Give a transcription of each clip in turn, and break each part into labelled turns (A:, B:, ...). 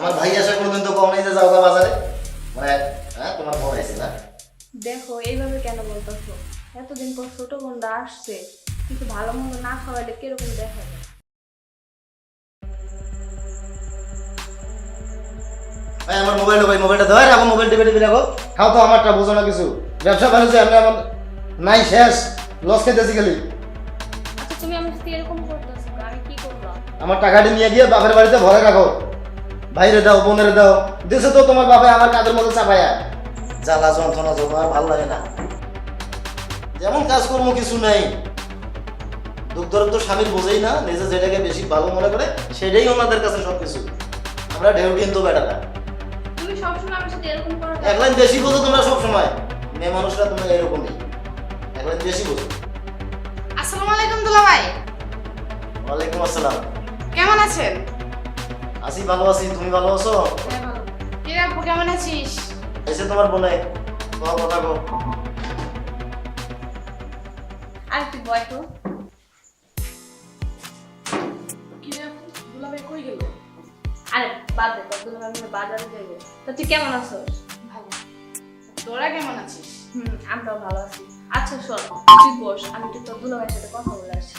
A: আমার ভাই আসা কোনোদিন তো কম নেই যে যাও গা বাজারে। মানে হ্যাঁ তোমার ফোন আইছে না?
B: দেখো এইভাবে কেন বলতেছো? এতদিন পর ছোট বোনটা আসছে কিছু ভালো মন্দ না খাওয়াইলে কীরকম দেখা যায়?
A: ভাই আমার মোবাইল ভাই মোবাইলটা ধর আমার মোবাইল টিপে টিপে রাখো। খাও তো আমারটা বুঝো না কিছু। ব্যবসা বাণিজ্য আমি আমার নাই শেষ। লস খেতেছি খালি।
B: আচ্ছা তুমি আমার সাথে এরকম করতেছো আমি কি
A: আমার টাকাটি নিয়ে গিয়ে বাপের বাড়িতে ভরে রাখো। ভাইরে দাও বোনের দাও। দেশে তো তোমার বাপে আমার কাজের মধ্যে চাপায়া জ্বালা যন্ত্রণা যত আর ভালো লাগে না। যেমন কাজকর্ম কিছু নাই। দুঃখ তো স্বামীর বোঝেই না নিজে যেটাকে বেশি ভালো মনে করে সেটাই ওনাদের কাছে সব কিছু আমরা ঢেউ কিন্তু বেটারা।
B: তুমি সবসময় আমার সাথে এরকম করো
A: এক বেশি বোঝো তোমরা সব সময় মেয়ে মানুষরা তোমরা এরকমই। এক লাইন বেশি বোঝো।
C: আসসালামু আলাইকুম দুলা ভাই
A: ওয়ালাইকুম আসসালাম।
C: কেমন আছেন?
A: আছি ভালো আছি তুমি ভালো আছো?
B: হ্যাঁ ভালো।
C: কি রে আপু কেমন আছিস?
A: এসে তোমার বোনে কও কথা
B: আর বয় তো।
C: কি রে আপু কই গেল?
B: আরে বাদ দে বাজারে তা তুই কেমন আছো
C: ভালো। তোরা কেমন আছিস?
B: হুম আমরাও ভালো আছি। আচ্ছা শোন তুই বস আমি একটু তোর দুলাভাইয়ের সাথে কথা বলে আসি।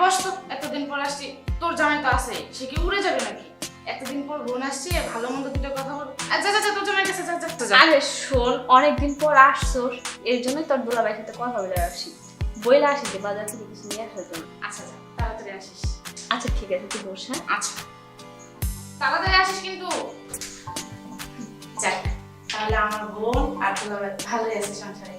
C: বস তো এতদিন পর আসছি তোর জামাই তো আছে সে কি উড়ে যাবে নাকি? এতদিন পর বোন আসছে ভালো মন্দ দুটো কথা বল। আচ্ছা আচ্ছা তোর জামাই কাছে যা যা,
B: আরে শোন অনেকদিন পর আসছোস এর জন্যই তোর দুলাভাইয়ের সাথে কথা বলে আসি বইলা আসি যে বাজার থেকে কিছু নিয়ে আসার জন্য।
C: আচ্ছা যা তাড়াতাড়ি আসিস।
B: আচ্ছা ঠিক আছে তুই বস হ্যাঁ?
C: আচ্ছা। তাড়াতাড়ি আসিস কিন্তু। যাক তাহলে আমার বোন আর ভাই ভালোই আছে সংসারে।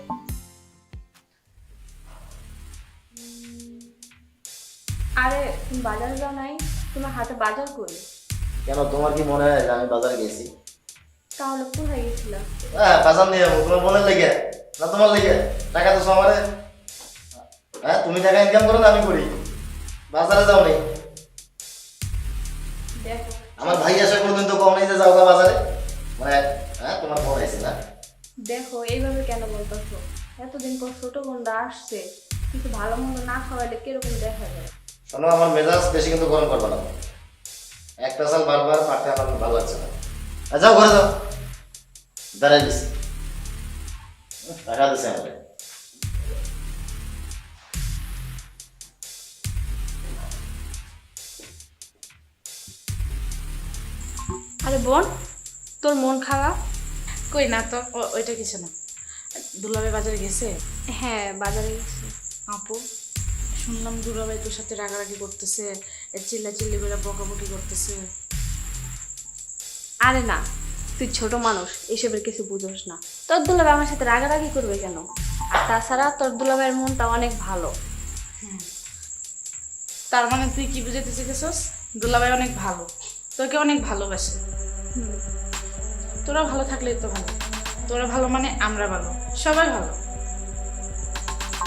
B: আরে তুমি বাজারে যাও নাই তোমার হাতে বাজার করি
A: কেন তোমার কি মনে হয় যে আমি বাজারে গেছি?
B: তাহলে কোথায় গেছিলাম
A: হ্যাঁ বাজার নিয়ে যাব তোমার বোনের লেগে। না তোমার লেগে? টাকা তো আমারে? হ্যাঁ তুমি টাকা ইনকাম করো না আমি করি। বাজারে যাও নেই আমার ভাই আসা কোনোদিন তো কম নেই যে যাও বাজারে। মানে হ্যাঁ তোমার ফোন আইছে না?
B: দেখো এইভাবে কেন বলতেছো? এতদিন পর ছোট বোনটা আসছে কিছু ভালো মন্দ না খাওয়াইলে কীরকম দেখা যায়?
A: শোনো আমার মেজাজ বেশি কিন্তু গরম করবে না। একটা সাল বারবার পাঠতে আমার ভালো লাগছে না। আর যাও ঘরে যাও। দাঁড়াই দিছি। টাকা দিছে আমাকে।
B: আরে বোন তোর মন খারাপ?
C: কই না তো ওইটা কিছু না। দুলাভাই বাজারে গেছে?
B: হ্যাঁ বাজারে গেছে।
C: আপু? শুনলাম দুলাভাই তোর সাথে রাগারাগি করতেছে চিল্লা চিল্লি করে বকাবকি করতেছে।
B: আরে না তুই ছোট মানুষ এসবের কিছু বুঝোস না। তোর দুলাভাই আমার সাথে রাগারাগি করবে কেন? আর তাছাড়া তোর দুলাভাইয়ের মনটা অনেক ভালো।
C: তার মানে তুই কি বুঝাতে শিখেছস? দুলাভাই অনেক ভালো তোকে অনেক ভালোবাসে। তোরা ভালো থাকলেই তো ভালো। তোরা ভালো মানে আমরা ভালো সবাই ভালো।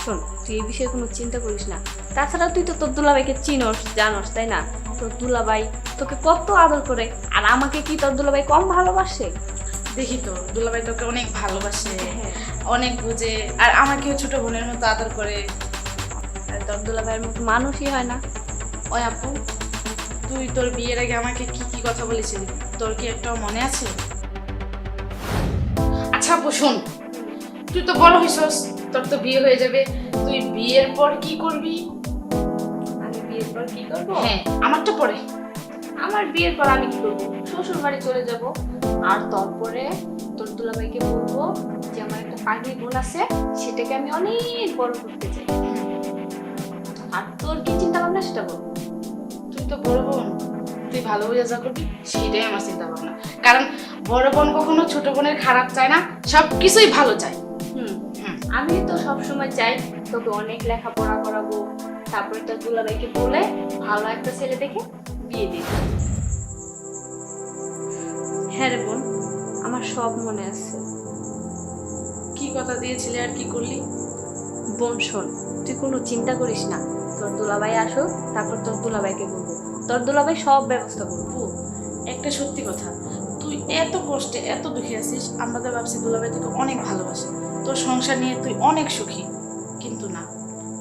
B: শোন তুই এই বিষয়ে কোনো চিন্তা করিস না। তাছাড়া তুই তো তোর দুলাভাইকে চিনস জানস তাই না? তোর দুলাভাই তোকে কত আদর করে আর আমাকে কি তোর দুলাভাই কম ভালোবাসে?
C: দেখি তো দুলাভাই তোকে অনেক ভালোবাসে
B: হ্যাঁ।
C: অনেক বুঝে আর আমাকেও ছোট বোনের মতো আদর করে।
B: তোর দুলাভাইয়ের মতো মানুষই হয় না।
C: ওই আপু তুই তোর বিয়ের আগে আমাকে কি কি কথা বলেছিলি? তোর কি একটাও মনে আছে? আচ্ছা আপু শোন তুই তো বড় হইছস। তোর তো বিয়ে হয়ে যাবে। তুই বিয়ের পর কি করবি?
B: আমি বিয়ের পর কি করব?
C: হ্যাঁ আমারটা পরে।
B: আমার বিয়ের পর আমি কি করব? শ্বশুর বাড়ি চলে যাব। আর তারপরে তোর দুলাভাইকে বলব যে আমার একটা পাগলি বোন আছে সেটাকে আমি অনেক বড় করতে চাই। আর তোর কি চিন্তা ভাবনা সেটা বল।
C: তুই তো বড় বোন। তুই ভালো হয়ে যা করবি সেটাই আমার চিন্তা ভাবনা কারণ বড় বোন কখনো ছোট বোনের খারাপ চায় না সব কিছুই ভালো চায়।
B: আমি তো সবসময় চাই তোকে অনেক লেখাপড়া করাবো তারপরে তোর দুলাভাইকে বলে ভালো একটা ছেলে দেখে বিয়ে দিই হ্যাঁ রে বোন আমার সব মনে আছে।
C: কি কথা দিয়েছিলি আর কি করলি?
B: বোন শোন তুই কোনো চিন্তা করিস না। তোর দুলাভাই আসো তারপর তোর দুলাভাইকে বলব। তোর দুলাভাই সব ব্যবস্থা করব।
C: একটা সত্যি কথা। তুই এত কষ্টে এত দুঃখী আছিস আমরা তো ভাবছি দুলাভাই তোকে অনেক ভালোবাসে। তোর সংসার নিয়ে তুই অনেক সুখী। কিন্তু না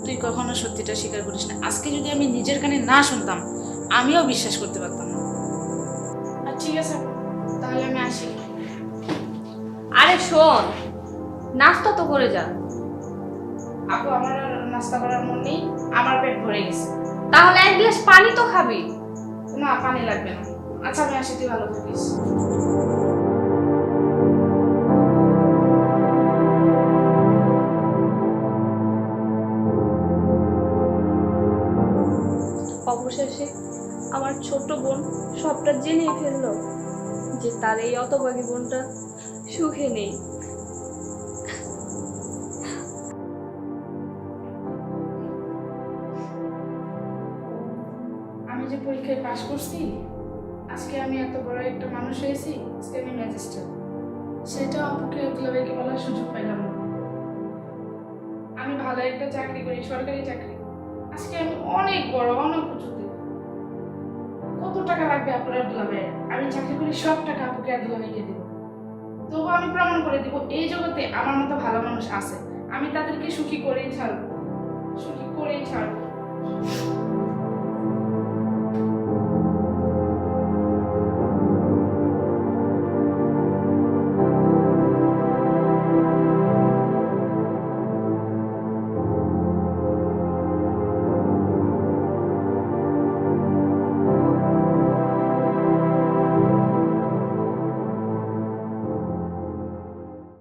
C: তুই কখনো সত্যিটা স্বীকার করিস না। আজকে যদি আমি নিজের কানে না শুনতাম আমিও বিশ্বাস করতে পারতাম না। আর ঠিক ঠিক আছে তাহলে আমি আসি।
B: আরে শোন নাস্তা তো করে যা।
C: আপু আমার আর নাস্তা করার মন নেই আমার পেট ভরে গেছে।
B: তাহলে এক গ্লাস পানি তো খাবি।
C: না পানি লাগবে না। আচ্ছা আমি আসি তুই ভালো থাকিস।
B: অবশেষে আমার ছোট বোন সবটা জেনেই ফেলল যে তার এই অতভাগী বোনটা সুখে নেই।
C: আমি যে পরীক্ষায় পাশ করছি, আজকে আমি এত বড় একটা মানুষ হয়েছি আজকে আমি ম্যাজিস্ট্রেট। সেটাও আপুকে দুলাভাইকে বলার সুযোগ পাইলাম আমি ভালো একটা চাকরি করি, সরকারি চাকরি। আজকে আমি অনেক বড়, অনেক উঁচুতে কত টাকা লাগবে আপনার দুলাবে আমি চাকরি করি, সব টাকা আপুকে আর দুলাবাইকে দেবো। তবু আমি প্রমাণ করে দিব, এই জগতে আমার মতো ভালো মানুষ আছে। আমি তাদেরকে সুখী করেই ছাড়বো। সুখী করেই ছাড়বো।